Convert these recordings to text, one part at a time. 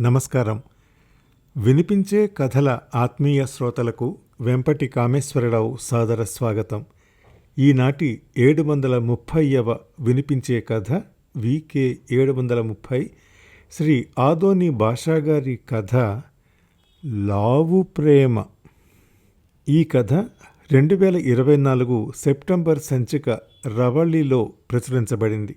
నమస్కారం. వినిపించే కథల ఆత్మీయ శ్రోతలకు వెంపటి కామేశ్వరరావు సాదర స్వాగతం. ఈనాటి ఏడు వందల ముప్పైవ వినిపించే కథ వికే ఏడు వందల ముప్పై శ్రీ ఆదోని భాషాగారి కథ లావు ప్రేమ. ఈ కథ రెండు వేల ఇరవై నాలుగు సెప్టెంబర్ సంచిక రవళిలో ప్రచురించబడింది.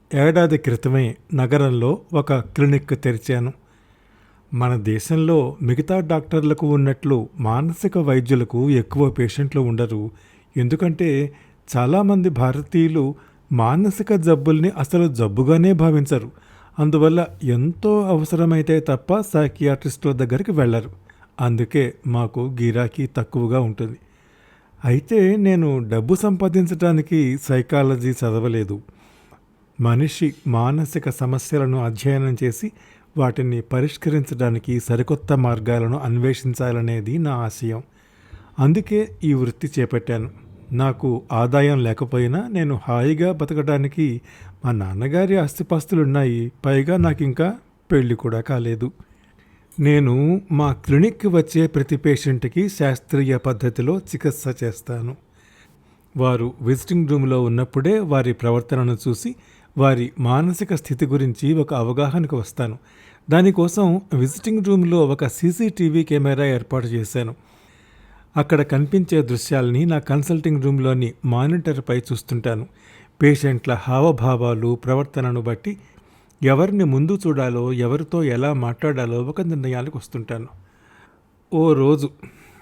ఏడాది క్రితమే నగరంలో ఒక క్లినిక్ తెరిచాను. మన దేశంలో మిగతా డాక్టర్లకు ఉన్నట్లు మానసిక వైద్యులకు ఎక్కువ పేషెంట్లు ఉండరు. ఎందుకంటే చాలామంది భారతీయులు మానసిక జబ్బుల్ని అసలు జబ్బుగానే భావించరు. అందువల్ల ఎంతో అవసరమైతే తప్ప సైకియాట్రిస్టుల దగ్గరికి వెళ్ళరు. అందుకే మాకు గిరాకీ తక్కువగా ఉంటుంది. అయితే నేను డబ్బు సంపాదించడానికి సైకాలజీ చదవలేదు. మనిషి మానసిక సమస్యలను అధ్యయనం చేసి వాటిని పరిష్కరించడానికి సరికొత్త మార్గాలను అన్వేషించాలనేది నా ఆశయం. అందుకే ఈ వృత్తి చేపట్టాను. నాకు ఆదాయం లేకపోయినా నేను హాయిగా బతకడానికి మా నాన్నగారి ఆస్తిపాస్తులున్నాయి. పైగా నాకు ఇంకా పెళ్ళి కూడా కాలేదు. నేను మా క్లినిక్కి వచ్చే ప్రతి పేషెంట్కి శాస్త్రీయ పద్ధతిలో చికిత్స చేస్తాను. వారు విజిటింగ్ రూమ్లో ఉన్నప్పుడే వారి ప్రవర్తనను చూసి వారి మానసిక స్థితి గురించి ఒక అవగాహనకు వస్తాను. దానికోసం విజిటింగ్ రూమ్లో ఒక సీసీటీవీ కెమెరా ఏర్పాటు చేశాను. అక్కడ కనిపించే దృశ్యాల్ని నా కన్సల్టింగ్ రూమ్లోని మానిటర్పై చూస్తుంటాను. పేషెంట్ల హావభావాలు ప్రవర్తనను బట్టి ఎవరిని ముందు చూడాలో ఎవరితో ఎలా మాట్లాడాలో ఒక నిర్ణయానికి వస్తుంటాను. ఓ రోజు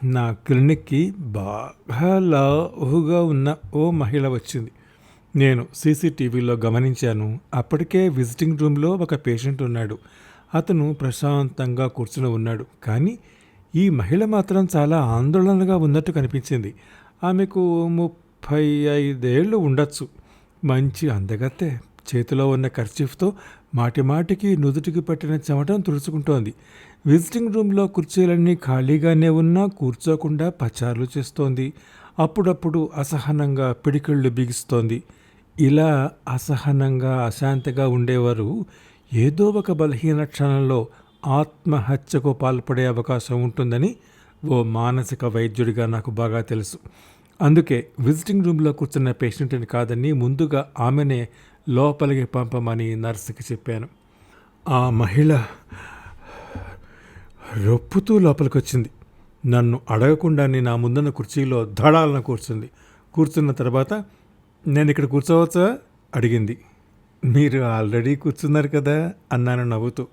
నా క్లినిక్కి బాగా లావుగా ఉన్న ఓ మహిళ వచ్చింది. నేను సీసీటీవీలో గమనించాను. అప్పటికే విజిటింగ్ రూమ్లో ఒక పేషెంట్ ఉన్నాడు. అతను ప్రశాంతంగా కూర్చుని ఉన్నాడు. కానీ ఈ మహిళ మాత్రం చాలా ఆందోళనగా ఉన్నట్టు కనిపించింది. ఆమెకు ముప్పై ఐదేళ్ళు ఉండొచ్చు. మంచి అందగత్తె. చేతిలో ఉన్న కర్చీఫ్తో మాటిమాటికి నుదుటికి పట్టిన చెమటం తుడుచుకుంటోంది. విజిటింగ్ రూమ్లో కుర్చీలన్నీ ఖాళీగానే ఉన్నా కూర్చోకుండా పచారులు చేస్తోంది. అప్పుడప్పుడు అసహనంగా పిడికిళ్ళు బిగిస్తోంది. ఇలా అసహనంగా అశాంతిగా ఉండేవారు ఏదో ఒక బలహీన క్షణంలో ఆత్మహత్యకు పాల్పడే అవకాశం ఉంటుందని ఓ మానసిక వైద్యుడిగా నాకు బాగా తెలుసు. అందుకే విజిటింగ్ రూమ్లో కూర్చున్న పేషెంట్ని కాదని ముందుగా ఆమెనే లోపలికి పంపమని నర్సుకి చెప్పాను. ఆ మహిళ రొప్పుతూ లోపలికి వచ్చింది నన్ను అడగకుండానే నా ముందున్న కుర్చీలో ధడాలను కూర్చుంది. కూర్చున్న తర్వాత నేను ఇక్కడ కూర్చోవచ్చా? అడిగింది. మీరు ఆల్రెడీ కూర్చున్నారు కదా? అన్నాను నవ్వుతూ.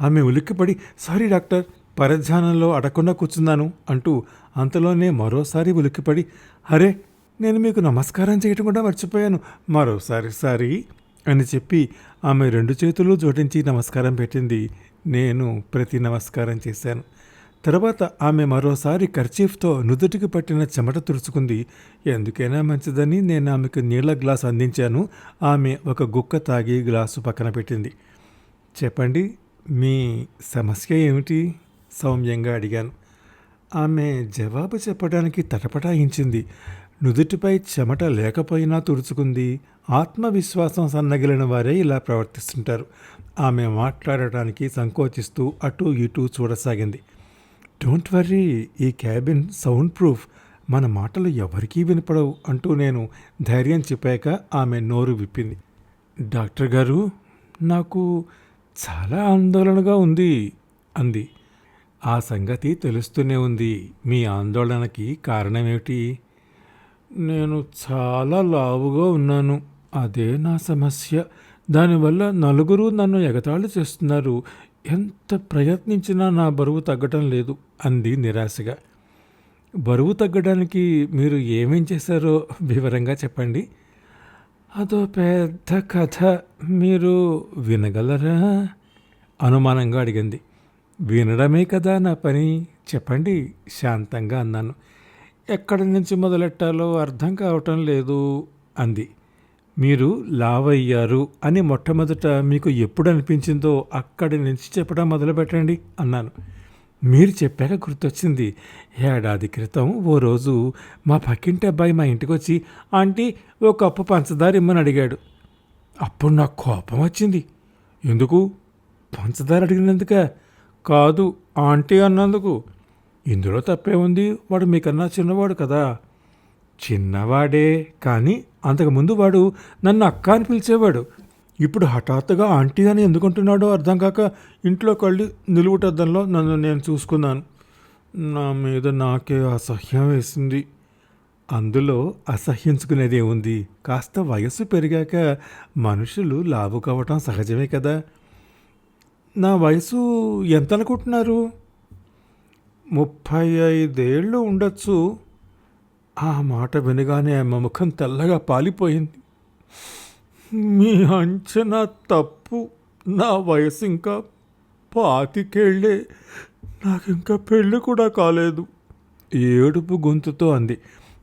ఆమె ఉలిక్కిపడి సారీ డాక్టర్ పరధ్యానంలో అడగకుండా కూర్చున్నాను అంటూ అంతలోనే మరోసారి ఉలిక్కిపడి అరే నేను మీకు నమస్కారం చేయటం కూడా మర్చిపోయాను. మరోసారి సారీ అని చెప్పి ఆమె రెండు చేతులు జోడించి నమస్కారం పెట్టింది. నేను ప్రతి నమస్కారం చేశాను. తర్వాత ఆమె మరోసారి కర్చీఫ్తో నుదుటికి పట్టిన చెమట తుడుచుకుంది. ఎందుకైనా మంచిదని నేను ఆమెకు నీళ్ళ గ్లాస్ అందించాను. ఆమె ఒక గుక్క తాగి గ్లాసు పక్కన పెట్టింది. చెప్పండి మీ సమస్య ఏమిటి సౌమ్యంగా అడిగాను. ఆమె జవాబు చెప్పడానికి తటపటాయించింది. నుదుటిపై చెమట లేకపోయినా తుడుచుకుంది. ఆత్మవిశ్వాసం సన్నగిలిన వారే ఇలా ప్రవర్తిస్తుంటారు. ఆమె మాట్లాడటానికి సంకోచిస్తూ అటూ ఇటూ చూడసాగింది. డోంట్ వర్రీ ఈ క్యాబిన్ సౌండ్ ప్రూఫ్ మన మాటలు ఎవరికీ వినపడవు అంటూ నేను ధైర్యం చెప్పాక ఆమె నోరు విప్పింది. డాక్టర్ గారు నాకు చాలా ఆందోళనగా ఉంది అంది. ఆ సంగతి తెలుస్తూనే ఉంది. మీ ఆందోళనకి కారణమేమిటి? నేను చాలా లావుగా ఉన్నాను. అదే నా సమస్య. దానివల్ల నలుగురు నన్ను ఎగతాళి చేస్తున్నారు. ఎంత ప్రయత్నించినా నా బరువు తగ్గటం లేదు అంది నిరాశగా. బరువు తగ్గడానికి మీరు ఏమేం చేశారో వివరంగా చెప్పండి. అదో పెద్ద కథ మీరు వినగలరా? అనుమానంగా అడిగింది. వినడమే కదా నా పని? చెప్పండి శాంతంగా అన్నాను. ఎక్కడి నుంచి మొదలెట్టాలో అర్థం కావటం లేదు అంది. మీరు లావయ్యారు అని మొట్టమొదట మీకు ఎప్పుడు అనిపించిందో అక్కడి నుంచి చెప్పడం మొదలుపెట్టండి అన్నాను. మీరు చెప్పాక గుర్తొచ్చింది. ఏడాది క్రితం ఓ రోజు మా పక్కింటి అబ్బాయి మా ఇంటికి వచ్చి ఆంటీ ఓ కప్పు పంచదార ఇమ్మని అడిగాడు. అప్పుడు నాకు కోపం వచ్చింది. ఎందుకు? పంచదార అడిగినందుక? కాదు ఆంటీ అన్నందుకు. ఇందులో తప్పే ఉంది. వాడు మీకన్నా చిన్నవాడు కదా. చిన్నవాడే కానీ అంతకుముందు వాడు నన్ను అక్క అని పిలిచేవాడు. ఇప్పుడు హఠాత్తుగా ఆంటీ అని ఎందుకుంటున్నాడో అర్థం కాక ఇంట్లోకి వెళ్ళి నిలువుటద్దంలో నన్ను నేను చూసుకున్నాను. నా మీద నాకే అసహ్యం వేసింది. అందులో అసహ్యించుకునేదే ఉంది కాస్త వయస్సు పెరిగాక మనుషులు లావు కావటం సహజమే కదా. నా వయసు ఎంత అనుకుంటున్నారు ముప్పై ఐదేళ్ళు ఉండొచ్చు. ఆ మాట వినగానే ఆమె ముఖం తెల్లగా పాలిపోయింది. మీ అంచనా తప్పు. నా వయసు ఇంకా పాతికేళ్ళే. నాకింకా పెళ్ళి కూడా కాలేదు. ఏడుపు గొంతుతో అంది.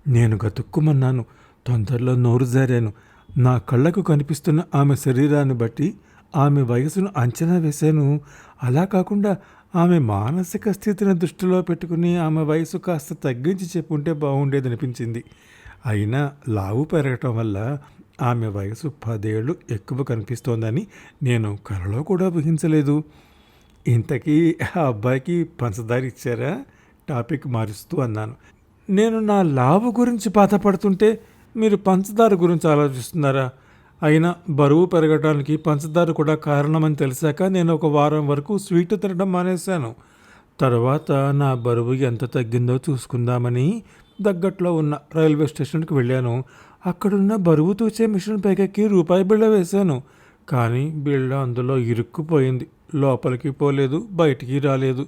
నేను గతుక్కుమన్నాను. తొందరలో నోరు జారాను. నా కళ్ళకు కనిపిస్తున్న ఆమె శరీరాన్ని బట్టి ఆమె వయసును అంచనా వేశాను. అలా కాకుండా ఆమె మానసిక స్థితిని దృష్టిలో పెట్టుకుని ఆమె వయసు కాస్త తగ్గించి చెప్పుంటే బాగుండేదనిపించింది అయినా లావు పెరగటం వల్ల ఆమె వయసు పదేళ్ళు ఎక్కువ కనిపిస్తోందని నేను కలలో కూడా ఊహించలేదు. ఇంతకీ ఆ అబ్బాయికి పంచదార ఇచ్చారా? టాపిక్ మారుస్తూ అన్నాను. నేను నా లావు గురించి బాధపడుతుంటే మీరు పంచదార గురించి ఆలోచిస్తున్నారా? అయినా బరువు పెరగడానికి పంచదార కూడా కారణమని తెలిసాక నేను ఒక వారం వరకు స్వీట్ తినడం మానేశాను. తర్వాత నా బరువు ఎంత తగ్గిందో చూసుకుందామని దగ్గట్లో ఉన్న రైల్వే స్టేషన్కి వెళ్ళాను. అక్కడున్న బరువు తూచే మిషన్ పైకెక్కి రూపాయి బిళ్ళ వేశాను. కానీ బిళ్ళ అందులో ఇరుక్కుపోయింది. లోపలికి పోలేదు బయటికి రాలేదు.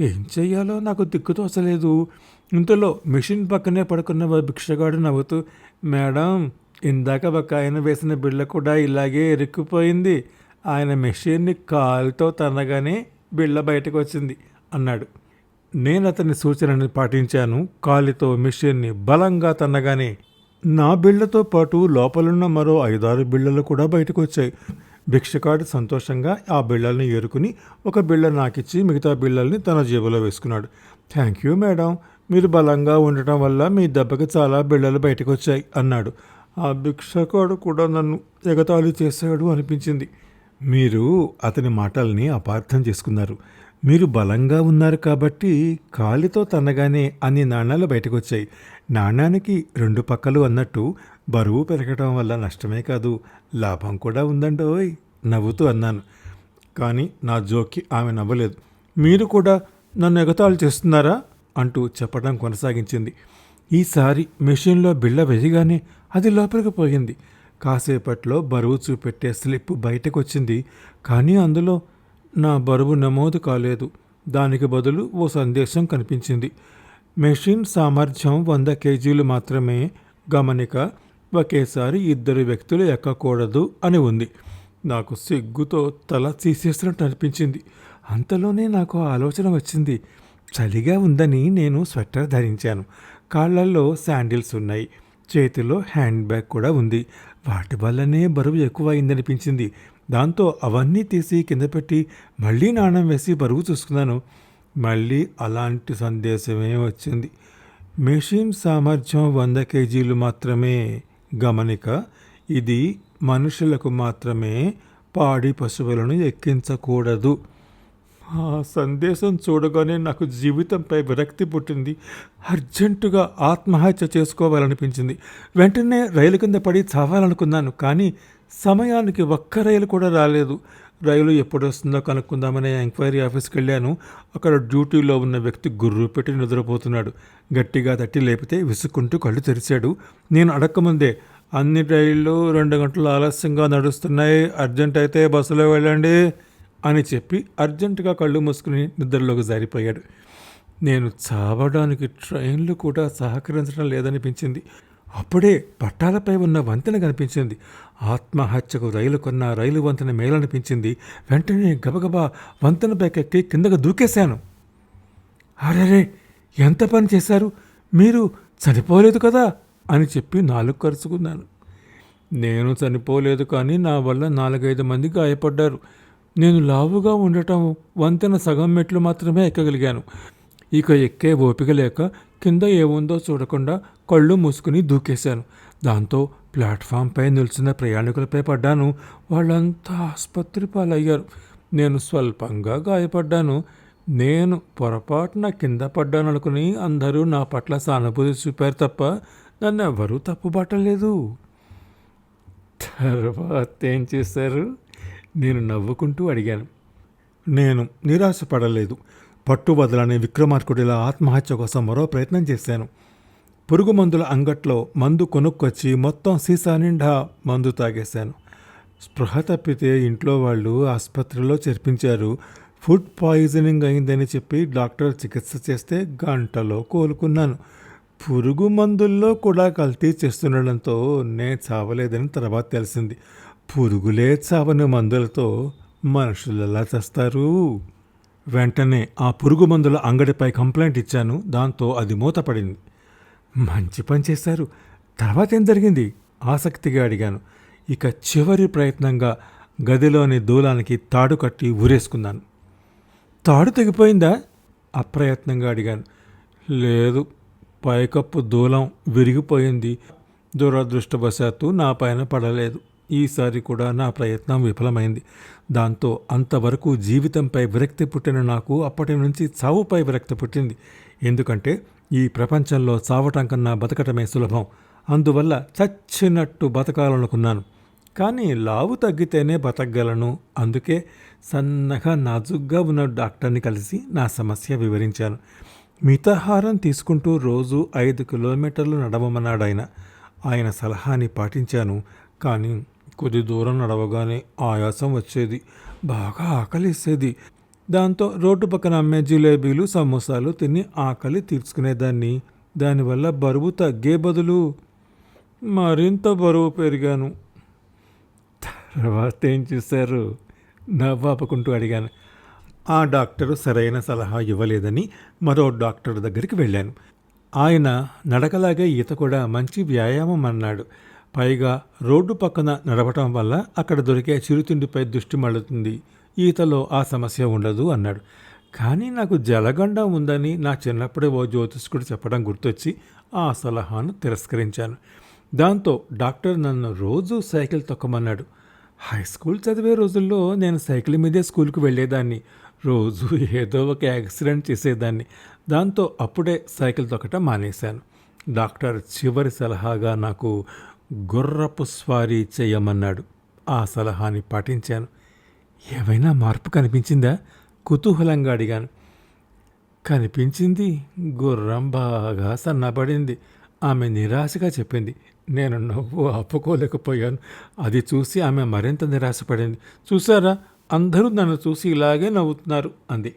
ఏం చెయ్యాలో నాకు దిక్కు తోచలేదు. ఇంతలో మిషన్ పక్కనే పడుకున్న భిక్షగాడు నవ్వుతూ మేడం ఇందాక ఒక ఆయన వేసిన బిళ్ళ కూడా ఇలాగే ఇరుక్కుపోయింది. ఆయన మెషిన్ని కాలుతో తన్నగానే బిళ్ళ బయటకు వచ్చింది అన్నాడు. నేను అతని సూచనని పాటించాను. కాలితో మిషన్ని బలంగా తన్నగానే నా బిళ్ళతో పాటు లోపలున్న మరో ఐదారు బిళ్ళలు కూడా బయటకు వచ్చాయి భిక్షకాడు సంతోషంగా ఆ బిళ్ళల్ని ఏరుకుని ఒక బిళ్ళ నాకిచ్చి మిగతా బిళ్ళల్ని తన జేబులో వేసుకున్నాడు. Thank you madam. మీరు బలంగా ఉండటం వల్ల మీ దెబ్బకి చాలా బిళ్ళలు బయటకు వచ్చాయి అన్నాడు. ఆ భిక్షకుడు కూడా నన్ను ఎగతాళి చేశాడు అనిపించింది. మీరు అతని మాటల్ని అపార్థం చేసుకున్నారు. మీరు బలంగా ఉన్నారు కాబట్టి కాలితో తన్నగానే అన్ని నాణ్యాలు బయటకు వచ్చాయి నాణ్యానికి రెండు పక్కలు అన్నట్టు బరువు పెరగడం వల్ల నష్టమే కాదు లాభం కూడా ఉందండోయ్ నవ్వుతూ అన్నాను. కానీ నా జోక్కి ఆమె నవ్వలేదు. మీరు కూడా నన్ను ఎగతాళి చేస్తున్నారా? అంటూ చెప్పడం కొనసాగించింది. ఈసారి మెషిన్లో బిళ్ళ వేయగానే అది లోపలికి పోయింది. కాసేపట్లో బరువు చూపెట్టే స్లిప్ బయటకు వచ్చింది కానీ అందులో నా బరువు నమోదు కాలేదు. దానికి బదులు ఓ సందేశం కనిపించింది. మెషిన్ సామర్థ్యం వంద కేజీలు మాత్రమే. గమనిక ఒకేసారి ఇద్దరు వ్యక్తులు ఎక్కకూడదు అని ఉంది. నాకు సిగ్గుతో తల తీసేసినట్టు అనిపించింది. అంతలోనే నాకు ఆలోచన వచ్చింది. చలిగా ఉందని నేను స్వెటర్ ధరించాను. కాళ్ళల్లో శాండిల్స్ ఉన్నాయి. చేతిలో హ్యాండ్ బ్యాగ్ కూడా ఉంది. వాటి వల్లనే బరువు ఎక్కువ అయిందనిపించింది దాంతో అవన్నీ తీసి కింద పెట్టి మళ్ళీ నాణం వేసి బరువు చూసుకున్నాను. మళ్ళీ అలాంటి సందేశమే వచ్చింది. మెషిన్ సామర్థ్యం వంద కేజీలు మాత్రమే. గమనిక ఇది మనుషులకు మాత్రమే పాడి పశువులను ఎక్కించకూడదు. ఆ సందేశం చూడగానే నాకు జీవితంపై విరక్తి పుట్టింది. అర్జెంటుగా ఆత్మహత్య చేసుకోవాలనిపించింది. వెంటనే రైలు కింద పడి చావాలనుకున్నాను కానీ సమయానికి ఒక్క రైలు కూడా రాలేదు. రైలు ఎప్పుడు వస్తుందో కనుక్కుందామని ఎంక్వైరీ ఆఫీస్కి వెళ్ళాను అక్కడ డ్యూటీలో ఉన్న వ్యక్తి గుర్రు పెట్టి నిద్రపోతున్నాడు. గట్టిగా తట్టి లేపితే విసుక్కుంటూ కళ్ళు తెరిచాడు. నేను అడక్కముందే అన్ని రైళ్ళు రెండు గంటలు ఆలస్యంగా నడుస్తున్నాయి. అర్జెంట్ అయితే బస్సులో వెళ్ళండి. అని చెప్పి అర్జెంటుగా కళ్ళు మూసుకుని నిద్రలోకి జారిపోయాడు. నేను చావడానికి ట్రైన్లు కూడా సహకరించడం లేదనిపించింది. అప్పుడే పట్టాలపై ఉన్న వంతెన కనిపించింది. ఆత్మహత్యకు రైలు కొన్న రైలు వంతెన మేలనిపించింది. వెంటనే గబగబా వంతెన పైకెక్కి కిందకు దూకేశాను. అరే ఎంత పని చేశారు? మీరు చనిపోలేదు కదా? అని చెప్పి నాలుగు కరుచుకున్నాను. నేను చనిపోలేదు కానీ నా వల్ల నాలుగైదు మంది గాయపడ్డారు. నేను లావుగా ఉండటం వంతెన సగం మెట్లు మాత్రమే ఎక్కగలిగాను. ఇక ఎక్కే ఓపిక లేక కింద ఏముందో చూడకుండా కళ్ళు మూసుకుని దూకేశాను. దాంతో ప్లాట్ఫామ్పై నిలిచిన ప్రయాణికులపై పడ్డాను. వాళ్ళంతా ఆసుపత్రి పాలయ్యారు. నేను స్వల్పంగా గాయపడ్డాను. నేను పొరపాటున కింద పడ్డాను అనుకుని అందరూ నా పట్ల సానుభూతి చూపారు తప్ప నన్ను ఎవరూ తప్పుబట్టలేదు తర్వాత ఏం చేశారు? నేను నవ్వుకుంటూ అడిగాను. నేను నిరాశపడలేదు. పట్టుబదలని విక్రమార్కుడిలా ఆత్మహత్య కోసం మరో ప్రయత్నం చేశాను. పురుగు మందుల అంగట్లో మందు కొనుక్కొచ్చి మొత్తం సీసా నిండా మందు తాగేశాను. స్పృహ తప్పితే ఇంట్లో వాళ్ళు ఆసుపత్రిలో చేర్పించారు. ఫుడ్ పాయిజనింగ్ అయిందని చెప్పి డాక్టర్ చికిత్స చేస్తే గంటలో కోలుకున్నాను. పురుగు మందుల్లో కూడా కల్తీ చేస్తుండడంతో నేను చావలేదని తర్వాత తెలిసింది. పురుగులే చావని మందులతో మనుషులలా చేస్తారు? వెంటనే ఆ పురుగు మందుల అంగడిపై కంప్లైంట్ ఇచ్చాను. దాంతో అది మూతపడింది. మంచి పని చేశారు. తర్వాత ఏం జరిగింది? ఆసక్తిగా అడిగాను. ఇక చివరి ప్రయత్నంగా గదిలోని దూలానికి తాడు కట్టి ఊరేసుకున్నాను. తాడు తెగిపోయిందా? అప్రయత్నంగా అడిగాను. లేదు పైకప్పు దూలం విరిగిపోయింది. దురదృష్టవశాత్తు నా పైన పడలేదు. ఈసారి కూడా నా ప్రయత్నం విఫలమైంది. దాంతో అంతవరకు జీవితంపై విరక్తి పుట్టిన నాకు అప్పటి నుంచి చావుపై విరక్తి పుట్టింది. ఎందుకంటే ఈ ప్రపంచంలో చావటం కన్నా బతకటమే సులభం. అందువల్ల చచ్చినట్టు బతకాలనుకున్నాను. కానీ లావు తగ్గితేనే బతకగలను. అందుకే సన్నగా నాజుగ్గా ఉన్న డాక్టర్ని కలిసి నా సమస్య వివరించాను. మితాహారం తీసుకుంటూ రోజు ఐదు కిలోమీటర్లు నడవమన్నాడు ఆయన ఆయన సలహాని పాటించాను. కానీ కొద్ది దూరం నడవగానే ఆయాసం వచ్చేది. బాగా ఆకలిసేది. దాంతో రోడ్డు పక్కన అమ్మే జిలేబీలు సమోసాలు తిని ఆకలి తీర్చుకునేదాన్ని. దానివల్ల బరువు తగ్గే బదులు మరింత బరువు పెరిగాను. తర్వాత ఏం చూశారు? నవ్వాపకుంటూ అడిగాను. ఆ డాక్టరు సరైన సలహా ఇవ్వలేదని మరో డాక్టర్ దగ్గరికి వెళ్ళాను. ఆయన నడకలాగే ఈత కూడా మంచి వ్యాయామం అన్నాడు. పైగా రోడ్డు పక్కన నడవటం వల్ల అక్కడ దొరికే చిరుతిండిపై దృష్టి మళ్ళుతుంది. ఈతలో ఆ సమస్య ఉండదు అన్నాడు. కానీ నాకు జలగండం ఉందని నా చిన్నప్పుడే ఓ జ్యోతిష్కుడు చెప్పడం గుర్తొచ్చి ఆ సలహాను తిరస్కరించాను. దాంతో డాక్టర్ నన్ను రోజు సైకిల్ తొక్కమన్నాడు. హై స్కూల్ చదివే రోజుల్లో నేను సైకిల్ మీదే స్కూల్కి వెళ్ళేదాన్ని. రోజు ఏదో ఒక యాక్సిడెంట్ చేసేదాన్ని. దాంతో అప్పుడే సైకిల్ తొక్కటం మానేశాను. డాక్టర్ చివరి సలహాగా నాకు గుర్రపు స్వారీ చేయమన్నాడు. ఆ సలహాని పాటించాను. ఏవైనా మార్పు కనిపించిందా? కుతూహలంగా అడిగాను. కనిపించింది గుర్రం బాగా సన్నబడింది. ఆమె నిరాశగా చెప్పింది. నేను నవ్వు ఆపుకోలేకపోయాను. అది చూసి ఆమె మరింత నిరాశపడింది. చూసారా అందరూ నన్ను చూసి ఇలాగే నవ్వుతున్నారు అంది.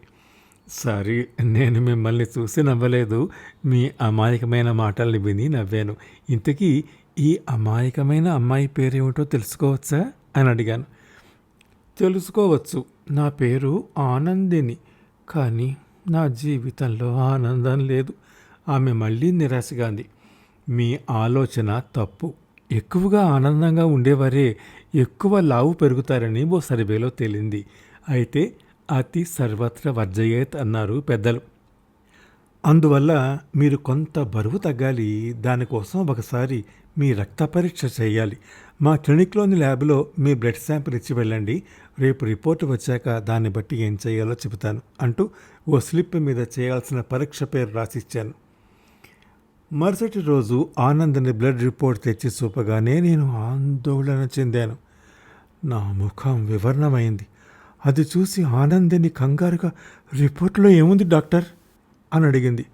సారీ నేను మిమ్మల్ని చూసి నవ్వలేదు. మీ అమాయకమైన మాటల్ని విని నవ్వాను. ఇంతకీ ఈ అమాయకమైన అమ్మాయి పేరేమిటో తెలుసుకోవచ్చా అని అడిగాను. తెలుసుకోవచ్చు. నా పేరు ఆనందిని కానీ నా జీవితంలో ఆనందం లేదు. ఆమె మళ్ళీ నిరాశగా అంది. మీ ఆలోచన తప్పు. ఎక్కువగా ఆనందంగా ఉండేవారే ఎక్కువ లావు పెరుగుతారని ఓ సర్వేలో తేలింది. అయితే అతి సర్వత్ర వర్జయేత్ అన్నారు పెద్దలు. అందువల్ల మీరు కొంత బరువు తగ్గాలి. దానికోసం ఒకసారి మీ రక్త పరీక్ష చేయాలి. మా క్లినిక్లోని ల్యాబ్లో మీ బ్లడ్ శాంపిల్ ఇచ్చి వెళ్ళండి. రేపు రిపోర్ట్ వచ్చాక దాన్ని బట్టి ఏం చేయాలో చెబుతాను అంటూ ఓ స్లిప్ మీద చేయాల్సిన పరీక్ష పేరు రాసిచ్చాను. మరుసటి రోజు ఆనందని బ్లడ్ రిపోర్ట్ తెచ్చి చూపగానే నేను ఆందోళన చెందాను. నా ముఖం వివరణమైంది. అది చూసి ఆనందిని కంగారుగా రిపోర్ట్లో ఏముంది డాక్టర్? అని అడిగింది.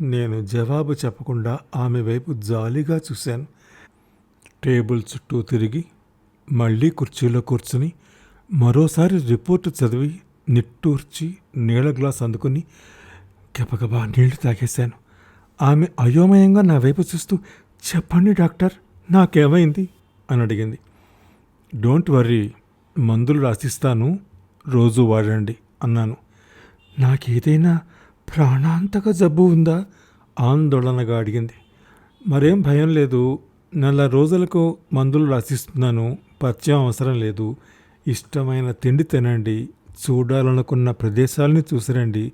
నేను జవాబు చెప్పకుండా ఆమె వైపు జాలిగా చూశాను. టేబుల్ చుట్టూ తిరిగి మళ్ళీ కుర్చీలో కూర్చుని మరోసారి రిపోర్టు చదివి నిట్టూర్చి నీళ్ళ గ్లాస్ అందుకుని గబగబా నీళ్ళు తాగేశాను. ఆమె అయోమయంగా నా వైపు చూస్తూ చెప్పండి డాక్టర్ నాకేమైంది? అని అడిగింది. డోంట్ వర్రీ మందులు రాసిస్తాను రోజు వాడండి అన్నాను. నాకేదైనా ప్రాణాంతక జబ్బు ఉందా? ఆందోళనగా అడిగింది. మరేం భయం లేదు. నెల రోజులకు మందులు రాసిస్తున్నాను. పరిచయం అవసరం లేదు. ఇష్టమైన తిండి తినండి. చూడాలనుకున్న ప్రదేశాలని చూసిరండి.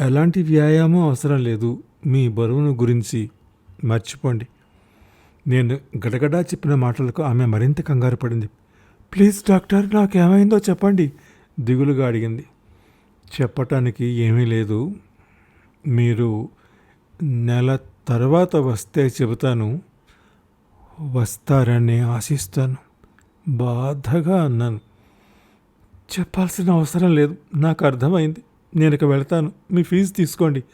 ఎలాంటి వ్యాయామం అవసరం లేదు. మీ బరువును గురించి మర్చిపోండి. నేను గడగడా చెప్పిన మాటలకు ఆమె మరింత కంగారు పడింది. ప్లీజ్ డాక్టర్ నాకేమైందో చెప్పండి దిగులుగా అడిగింది. చెప్పటానికి ఏమీ లేదు. మీరు నెల తర్వాత వస్తే చెబుతాను వస్తారని ఆశిస్తాను. బాధగా అన్నాను. చెప్పాల్సిన అవసరం లేదు నాకు అర్థమైంది. నేను ఇక వెళ్తాను. మీ ఫీజు తీసుకోండి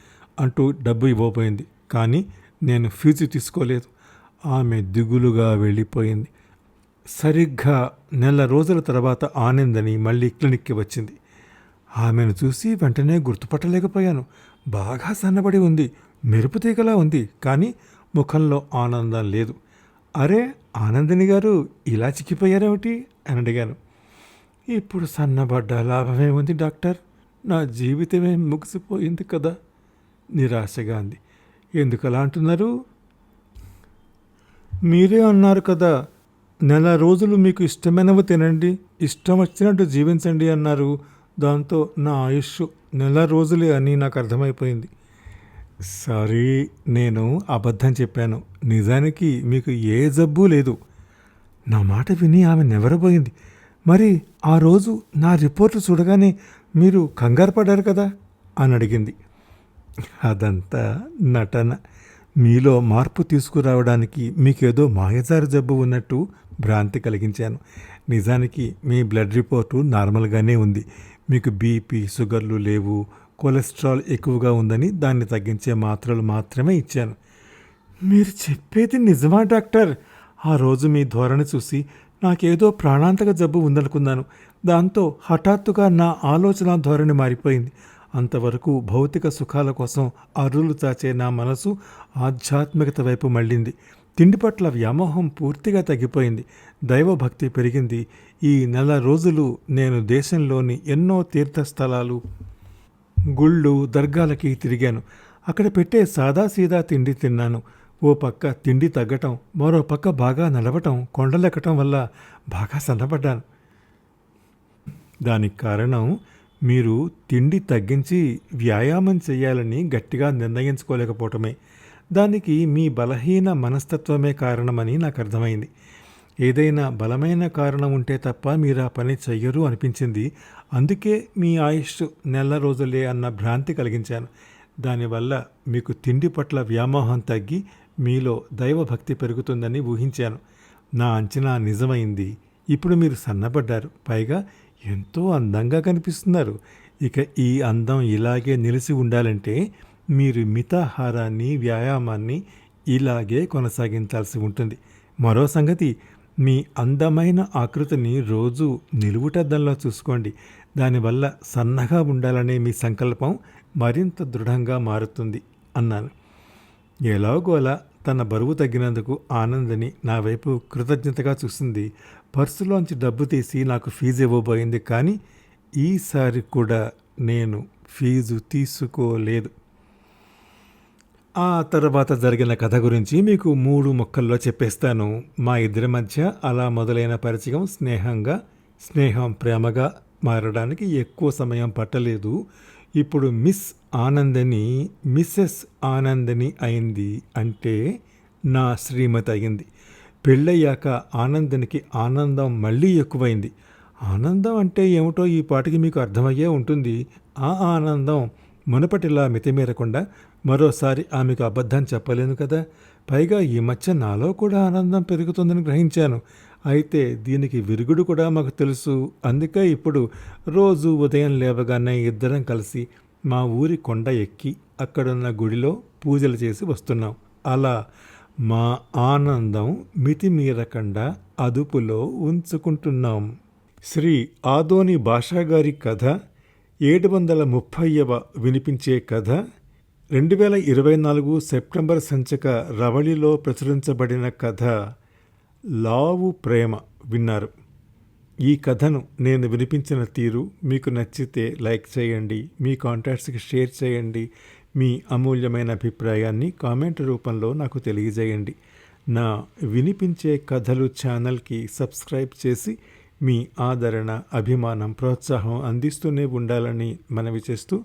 అంటూ డబ్బు ఇవ్వబోయింది. కానీ నేను ఫీజు తీసుకోలేదు. ఆమె దిగులుగా వెళ్ళిపోయింది. సరిగ్గా నెల రోజుల తర్వాత ఆనందని మళ్ళీ క్లినిక్కి వచ్చింది. ఆమెను చూసి వెంటనే గుర్తుపట్టలేకపోయాను. బాగా సన్నబడి ఉంది. మెరుపు తీగలా ఉంది. కానీ ముఖంలో ఆనందం లేదు. అరే ఆనందిని గారు ఇలా చిక్కిపోయారేమిటి? అని అడిగాను. ఇప్పుడు సన్నబడ్డ లాభమే ఉంది డాక్టర్. నా జీవితమే ముగిసిపోయింది కదా. నిరాశగా అంది. ఎందుకు అలా అంటున్నారు? మీరే అన్నారు కదా నెల రోజులు మీకు ఇష్టమైనవి తినండి ఇష్టం వచ్చినట్టు జీవించండి అన్నారు. దాంతో నా ఆయుష్ నెల రోజులే అని నాకు అర్థమైపోయింది. సారీ నేను అబద్ధం చెప్పాను. నిజానికి మీకు ఏ జబ్బు లేదు. నా మాట విని ఆమె నెవరబోయింది. మరి ఆ రోజు నా రిపోర్టు చూడగానే మీరు కంగారు పడ్డారు కదా? అని అడిగింది. అదంతా నటన. మీలో మార్పు తీసుకురావడానికి మీకేదో మాయజారు జబ్బు ఉన్నట్టు భ్రాంతి కలిగించాను. నిజానికి మీ బ్లడ్ రిపోర్టు నార్మల్గానే ఉంది. మీకు బీపీ షుగర్లు లేవు కొలెస్ట్రాల్ ఎక్కువగా ఉందని దాన్ని తగ్గించే మాత్రలు మాత్రమే ఇచ్చాను. మీరు చెప్పేది నిజమా డాక్టర్? ఆ రోజు మీ ధోరణి చూసి నాకేదో ప్రాణాంతక జబ్బు ఉందనుకున్నాను. దాంతో హఠాత్తుగా నా ఆలోచన ధోరణి మారిపోయింది. అంతవరకు భౌతిక సుఖాల కోసం అరులు చాచే నా మనసు ఆధ్యాత్మికత వైపు మళ్ళింది. తిండి పట్ల వ్యామోహం పూర్తిగా తగ్గిపోయింది. దైవభక్తి పెరిగింది. ఈ నెల రోజులు నేను దేశంలోని ఎన్నో తీర్థస్థలాలు గుళ్ళు దర్గాలకి తిరిగాను. అక్కడ పెట్టే సాదాసీదా తిండి తిన్నాను. ఓ పక్క తిండి తగ్గటం మరో పక్క బాగా నడవటం కొండలెక్కటం వల్ల బాగా సన్నపడ్డాను దానికి కారణం మీరు తిండి తగ్గించి వ్యాయామం చేయాలని గట్టిగా నిర్ణయించుకోలేకపోవటమే. దానికి మీ బలహీన మనస్తత్వమే కారణమని నాకు అర్థమైంది. ఏదైనా బలమైన కారణం ఉంటే తప్ప మీరు ఆ పని చెయ్యరు అనిపించింది. అందుకే మీ ఆయుష్ నెల రోజులే అన్న భ్రాంతి కలిగించాను. దానివల్ల మీకు తిండి పట్ల వ్యామోహం తగ్గి మీలో దైవభక్తి పెరుగుతుందని ఊహించాను. నా అంచనా నిజమైంది. ఇప్పుడు మీరు సన్నబడ్డారు. పైగా ఎంతో అందంగా కనిపిస్తున్నారు. ఇక ఈ అందం ఇలాగే నిలిచి ఉండాలంటే మీరు మితాహారాన్ని వ్యాయామాన్ని ఇలాగే కొనసాగించాల్సి ఉంటుంది. మరో సంగతి మీ అందమైన ఆకృతిని రోజు నిలువుటద్దంలో చూసుకోండి. దానివల్ల సన్నగా ఉండాలనే మీ సంకల్పం మరింత దృఢంగా మారుతుంది అన్నాను. ఎలాగోలా తన బరువు తగ్గినందుకు ఆనందని నా వైపు కృతజ్ఞతగా చూసింది. పర్సులోంచి డబ్బు తీసి నాకు ఫీజు ఇవ్వబోయింది కానీ ఈసారి కూడా నేను ఫీజు తీసుకోలేదు. ఆ తర్వాత జరిగిన కథ గురించి మీకు మూడు ముక్కల్లో చెప్పేస్తాను. మా ఇద్దరి మధ్య అలా మొదలైన పరిచయం స్నేహంగా స్నేహం ప్రేమగా మారడానికి ఎక్కువ సమయం పట్టలేదు. ఇప్పుడు మిస్ ఆనందని మిస్సెస్ ఆనందని అయింది అంటే నా శ్రీమతి అయింది. పెళ్ళయ్యాక ఆనందనికి ఆనందం మళ్ళీ ఎక్కువైంది. ఆనందం అంటే ఏమిటో ఈ పాటికి మీకు అర్థమయ్యే ఉంటుంది. ఆ ఆనందం మునపటిలా మితిమీరకుండా మరోసారి ఆమెకు అబద్ధం చెప్పలేను కదా. పైగా ఈ మధ్య నాలో కూడా ఆనందం పెరుగుతుందని గ్రహించాను. అయితే దీనికి విరుగుడు కూడా మాకు తెలుసు. అందుకే ఇప్పుడు రోజు ఉదయం లేవగానే ఇద్దరం కలిసి మా ఊరి కొండ ఎక్కి అక్కడున్న గుడిలో పూజలు చేసి వస్తున్నాం. అలా మా ఆనందం మితిమీరకుండా అదుపులో ఉంచుకుంటున్నాం. శ్రీ ఆదోని భాషాగారి కథ ఏడు వందల ముప్పైవ వినిపించే కథ రెండు వేల ఇరవై నాలుగు సెప్టెంబర్ సంచిక రవళిలో ప్రచురించబడిన కథ లావు ప్రేమ విన్నారు. ఈ కథను నేను వినిపించిన తీరు మీకు నచ్చితే లైక్ చేయండి మీ కాంటాక్ట్స్కి షేర్ చేయండి మీ అమూల్యమైన అభిప్రాయాన్ని కామెంట్ రూపంలో నాకు తెలియజేయండి. నా వినిపించే కథలు ఛానల్కి సబ్స్క్రైబ్ చేసి మీ ఆదరణ అభిమానం ప్రోత్సాహం అందిస్తూనే ఉండాలని మనవి చేస్తూ